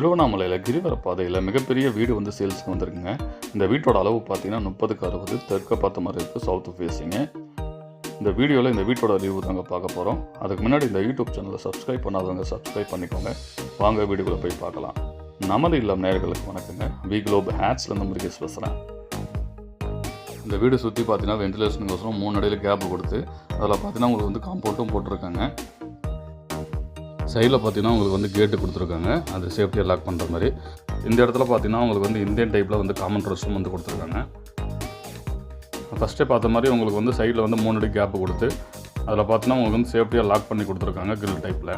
திருவண்ணாமலையில் கிரிவர பாதையில் மிகப்பெரிய வீடு வந்து சேல்ஸுக்கு வந்திருக்குங்க. இந்த வீட்டோட அளவு பார்த்தீங்கன்னா முப்பதுக்கு அறுபது தெற்க பார்த்த மாதிரி இருக்குது சவுத் ஃபேஸிங்கு இந்த வீடியோவில் இந்த வீட்டோட ரிவ்யூ தாங்க பார்க்க போகிறோம் அதுக்கு முன்னாடி இந்த யூடியூப் சேனலை சப்ஸ்கிரைப் பண்ணாதவங்க சப்ஸ்கிரைப் பண்ணிக்கோங்க. வாங்க வீடுக்குள்ளே போய் பார்க்கலாம். நமது இல்லம் நேர்களுக்கு வணக்கங்க. வி குளோப் ஹேட்ஸ்லேருந்து முருகேஷ் பேசுகிறேன் இந்த வீடு சுற்றி பார்த்தீங்கன்னா வென்டிலேஷனுக்கோசரம் மூணு அடையில் கேப் கொடுத்து அதில் பார்த்தீங்கன்னா உங்களுக்கு வந்து காம்பவுண்டும் போட்டிருக்காங்க. சைடில் பார்த்தீங்கன்னா உங்களுக்கு வந்து கேட்டு கொடுத்துருக்காங்க. அது சேஃப்டியாக லாக் பண்ணுற மாதிரி. இந்த இடத்துல பார்த்தீங்கன்னா உங்களுக்கு வந்து இந்தியன் டைப்பில் வந்து காமன் ரெஸ்ட்ரூம் வந்து கொடுத்துருக்காங்க. ஃபஸ்ட்டே பார்த்த மாதிரி உங்களுக்கு வந்து சைடில் வந்து மூணு அடி கேப்பு கொடுத்து அதில் பார்த்தீங்கன்னா உங்களுக்கு வந்து சேஃப்டியாக லாக் பண்ணி கொடுத்துருக்காங்க கிரில் டைப்பில்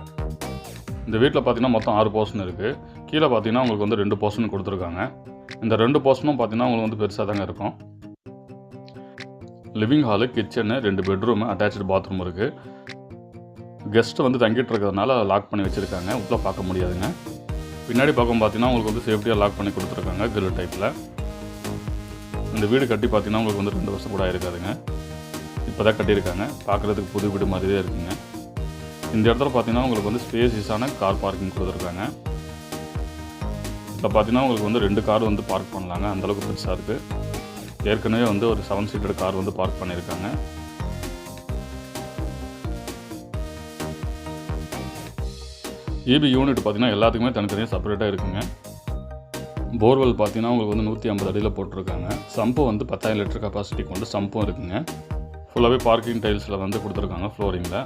இந்த வீட்டில் பார்த்தீங்கன்னா மொத்தம் ஆறு போர்ஷன் இருக்குது கீழே பார்த்தீங்கன்னா உங்களுக்கு வந்து ரெண்டு போர்ஷன் கொடுத்துருக்காங்க. இந்த ரெண்டு போர்ஷனும் பார்த்தீங்கன்னா உங்களுக்கு வந்து பெருசாக தாங்க இருக்கும். லிவிங் ஹாலு கிச்சனு ரெண்டு பெட்ரூமு அட்டாச்சு பாத்ரூம் இருக்குது கெஸ்ட்டு வந்து தங்கிட்டு இருக்கிறதுனால லாக் பண்ணி வச்சுருக்காங்க. உள்ளே பார்க்க முடியாதுங்க. பின்னாடி பக்கம் பார்த்தீங்கன்னா உங்களுக்கு வந்து சேஃப்டியாக லாக் பண்ணி கொடுத்துருக்காங்க கிரில் டைப்பில் இந்த வீடு கட்டி பார்த்தீங்கன்னா உங்களுக்கு வந்து ரெண்டு வருஷம் கூட ஆயிருக்காதுங்க. இப்போ தான் கட்டியிருக்காங்க. பார்க்குறதுக்கு புது வீடு மாதிரியே இருக்குங்க. இந்த இடத்துல பார்த்தீங்கன்னா உங்களுக்கு வந்து ஸ்பேசியஸான கார் பார்க்கிங் கொடுத்துருக்காங்க. இதில் பார்த்தீங்கன்னா உங்களுக்கு வந்து ரெண்டு கார் வந்து பார்க் பண்ணலாங்க. அந்தளவுக்கு பெருசாக இருக்குது ஏற்கனவே வந்து ஒரு செவன் சீட்டர் கார் வந்து பார்க் பண்ணியிருக்காங்க. இபி யூனிட் பார்த்தீங்கன்னா எல்லாத்துக்குமே தனித்தனியாக செப்பரேட்டாக இருக்குங்க. போர்வெல் பார்த்தீங்கன்னா உங்களுக்கு வந்து நூற்றி ஐம்பது அடியில் போட்டிருக்காங்க. சம்பு வந்து பத்தாயிரம் லிட்டர் கெப்பாசிட்டி கொண்டு சம்பும் இருக்குங்க. ஃபுல்லாகவே பார்க்கிங் டைல்ஸில் வந்து கொடுத்துருக்காங்க ஃப்ளோரிங்கில்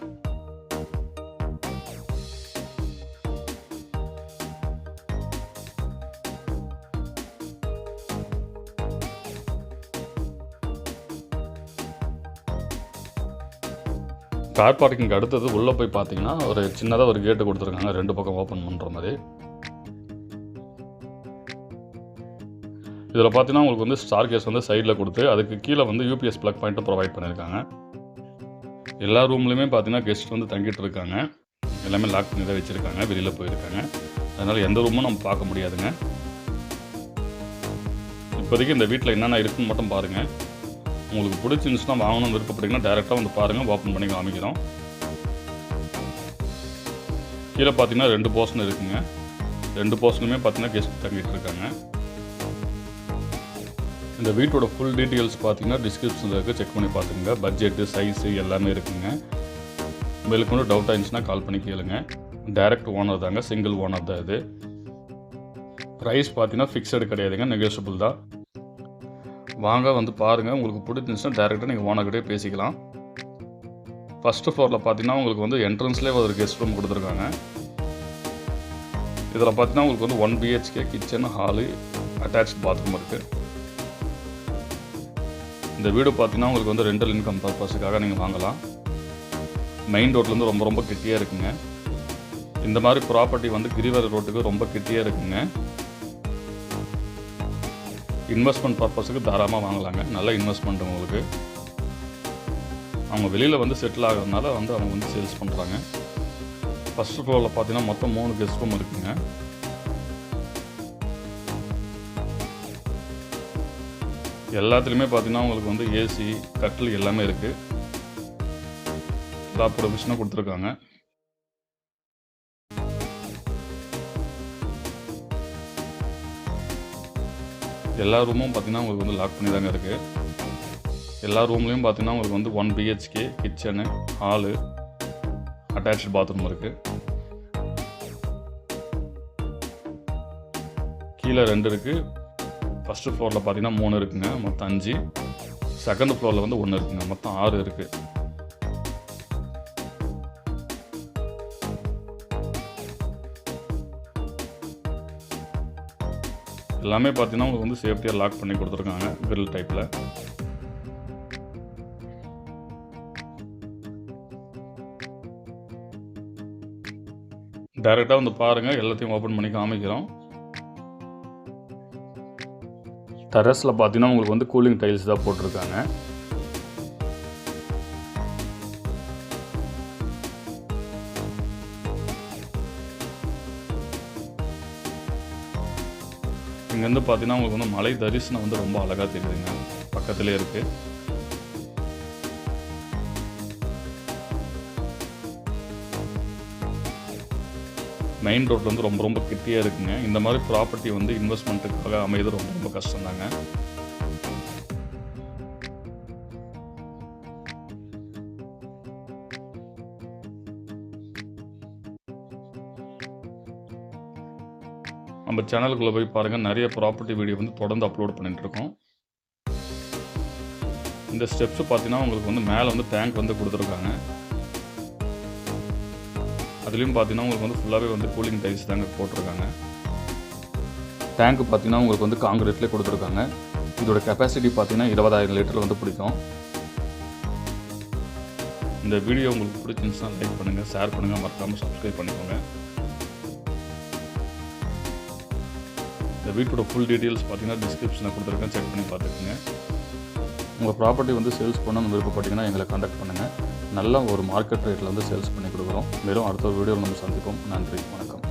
கார் பார்க்கிங் அடுத்தது உள்ளே போய் பார்த்தீங்கன்னா ஒரு சின்னதாக ஒரு கேட்டு கொடுத்துருக்காங்க. ரெண்டு பக்கம் ஓப்பன் பண்ணுற மாதிரி. இதில் பார்த்தீங்கன்னா உங்களுக்கு வந்து ஸ்டார் கேஸ் வந்து சைடில் கொடுத்து அதுக்கு கீழே வந்து யூபிஎஸ் ப்ளக் பாயிண்ட்டும் ப்ரொவைட் பண்ணியிருக்காங்க. எல்லா ரூம்லையுமே பார்த்தீங்கன்னா கெஸ்ட் வந்து தங்கிட்டு இருக்காங்க. எல்லாமே லாக் பண்ணி தான் வச்சுருக்காங்க. வெளியில் போயிருக்காங்க. அதனால் எந்த ரூமும் நம்ம பார்க்க முடியாதுங்க. இப்போதைக்கு இந்த வீட்டில் என்னென்ன இருக்குன்னு மட்டும் பாருங்கள் உங்களுக்கு பிடிச்சிருந்துச்சுன்னா வாங்கணும்னு விருப்பப்பட்டீங்கன்னா டேரெக்டாக வந்து பாருங்கள் ஓப்பன் பண்ணி காமிக்கிறோம். கீழே பார்த்தீங்கன்னா ரெண்டு போர்ஷன் இருக்குங்க. ரெண்டு போர்ஷனுமே பார்த்தீங்கன்னா கெஸ்ட் தங்கிட்டு இருக்காங்க. இந்த வீட்டோட ஃபுல் டீட்டெயில்ஸ் பார்த்தீங்கன்னா டிஸ்கிரிப்ஷனில் இருக்குது செக் பண்ணி பார்த்துங்க பட்ஜெட்டு சைஸு எல்லாமே இருக்குங்க. உங்களுக்கு ஒன்றும் டவுட்டாக இருந்துச்சுன்னா கால் பண்ணி கேளுங்க. டைரக்ட் ஓனர் தாங்க. சிங்கிள் ஓனர் தான் இது. ப்ரைஸ் பார்த்தீங்கன்னா ஃபிக்ஸடு கிடையாதுங்க. நெகோஷியபிள் தான். வாங்க வந்து பாருங்கள் உங்களுக்கு பிடிச்சிருந்துச்சுன்னா டேரெக்டாக நீங்கள் ஓனர்கிட்டே பேசிக்கலாம். ஃபஸ்ட்டு ஃப்ளோரில் பார்த்தீங்கன்னா உங்களுக்கு வந்து என்ட்ரன்ஸ்லேயே ஒரு கெஸ்ட் ரூம் கொடுத்துருக்காங்க. இதில் பார்த்தீங்கன்னா உங்களுக்கு வந்து one BHK kitchen hall attach bathroom இருக்குது இந்த வீடு பார்த்தீங்கன்னா உங்களுக்கு வந்து ரெண்டல் இன்கம் பர்பஸுக்காக நீங்கள் வாங்கலாம். மெயின் ரோட்லேருந்து ரொம்ப ரொம்ப கிட்டியாக இருக்குங்க. இந்த மாதிரி ப்ராப்பர்ட்டி வந்து கிரிவர ரோட்டுக்கு ரொம்ப கிட்டியாக இருக்குங்க. இன்வெஸ்ட்மெண்ட் பர்பஸுக்கு தாராளமாக வாங்கலாங்க. நல்ல இன்வெஸ்ட்மெண்ட் உங்களுக்கு. அவங்க வெளியில் வந்து செட்டில் ஆகிறதுனால வந்து அவங்க வந்து சேல்ஸ் பண்ணுறாங்க ஃபஸ்ட் ஃப்ளோரில் பார்த்தீங்கன்னா மொத்தம் மூணு கெஸ்ட் ரூம் இருக்குங்க. எல்லாத்துலேயுமே பார்த்தீங்கன்னா உங்களுக்கு வந்து ஏசி கட்டில் எல்லாமே இருக்குது எல்லா ப்ரொவிஷனும் கொடுத்துருக்காங்க. எல்லா ரூமும் பார்த்தீங்கன்னா உங்களுக்கு வந்து லாக் பண்ணி தாங்க இருக்குது எல்லா ரூம்லேயும் பார்த்தீங்கன்னா உங்களுக்கு வந்து one BHK kitchen hall attach bathroom இருக்குது கீழே ரெண்டு இருக்குது ஃபஸ்ட்டு ஃப்ளோரில் பார்த்திங்கன்னா மூணு இருக்குங்க மொத்தம் அஞ்சு. செகண்ட் ஃப்ளோரில் வந்து ஒன்று இருக்குங்க மொத்தம் ஆறு இருக்குது எல்லாமே பார்த்தீங்கன்னா உங்களுக்கு வந்து சேஃப்டியாக லாக் பண்ணி கொடுத்துருக்காங்க கிரில் டைப்பில் டைரெக்டாக வந்து பாருங்கள் எல்லாத்தையும் ஓப்பன் பண்ணி காமிக்கிறோம். டெரஸில் பார்த்தீங்கன்னா உங்களுக்கு வந்து கூலிங் டைல்ஸ் தான் போட்டிருக்காங்க. இங்கேருந்து பார்த்தீங்கன்னா உங்களுக்கு வந்து மலை தரிசனம் வந்து ரொம்ப அழகாக தெரியுதுங்க. பக்கத்துலேயே இருக்குது மெயின் ரோட்டில் வந்து ரொம்ப ரொம்ப கிட்டியாக இருக்குங்க. இந்த மாதிரி ப்ராப்பர்ட்டி வந்து இன்வெஸ்ட்மெண்ட்டுக்காக அமையுது ரொம்ப ரொம்ப கஷ்டம்தாங்க. நம்ம சேனலுக்குள்ளே போய் பாருங்கள் நிறைய ப்ராப்பர்ட்டி வீடியோ வந்து தொடர்ந்து அப்லோட் பண்ணிட்டுருக்கோம் இந்த ஸ்டெப்ஸ் பார்த்தீங்கன்னா உங்களுக்கு வந்து மேலே வந்து டேங்க் வந்து கொடுத்துருக்காங்க. அதுலேயும் பார்த்தீங்கன்னா உங்களுக்கு வந்து ஃபுல்லாகவே வந்து கூலிங் டைல்ஸ் தாங்க போட்டிருக்காங்க. டேங்க் பார்த்தீங்கன்னா உங்களுக்கு வந்து காங்கிரீட்லேயே கொடுத்துருக்காங்க. இதோட கெப்பாசிட்டி பார்த்தீங்கன்னா இருபதாயிரம் லிட்டர் வந்து பிடிக்கும். இந்த வீடியோ உங்களுக்கு பிடிச்சிருந்துச்சுன்னா லைக் பண்ணுங்கள் ஷேர் பண்ணுங்கள் மறக்காமல் சப்ஸ்கிரைப் பண்ணிக்கோங்க. இந்த வீட்டோட ஃபுல் டீட்டெயில்ஸ் பார்த்தீங்கன்னா டிஸ்கிரிப்ஷனில் கொடுத்துருக்கேன். செக் பண்ணி பார்த்துக்குங்க. உங்கள் ப்ராப்பர்ட்டி வந்து சேல்ஸ் பண்ணணும்னு விருப்பப்பட்டீங்கன்னா எங்களை காண்டாக்ட் பண்ணுங்கள் நல்ல ஒரு மார்க்கெட் ரேட்டில் வந்து சேல்ஸ் பண்ணி கொடுக்குறோம். மேலும் அடுத்த ஒரு வீடியோவில் நம்ம சந்திப்போம். நன்றி. வணக்கம்.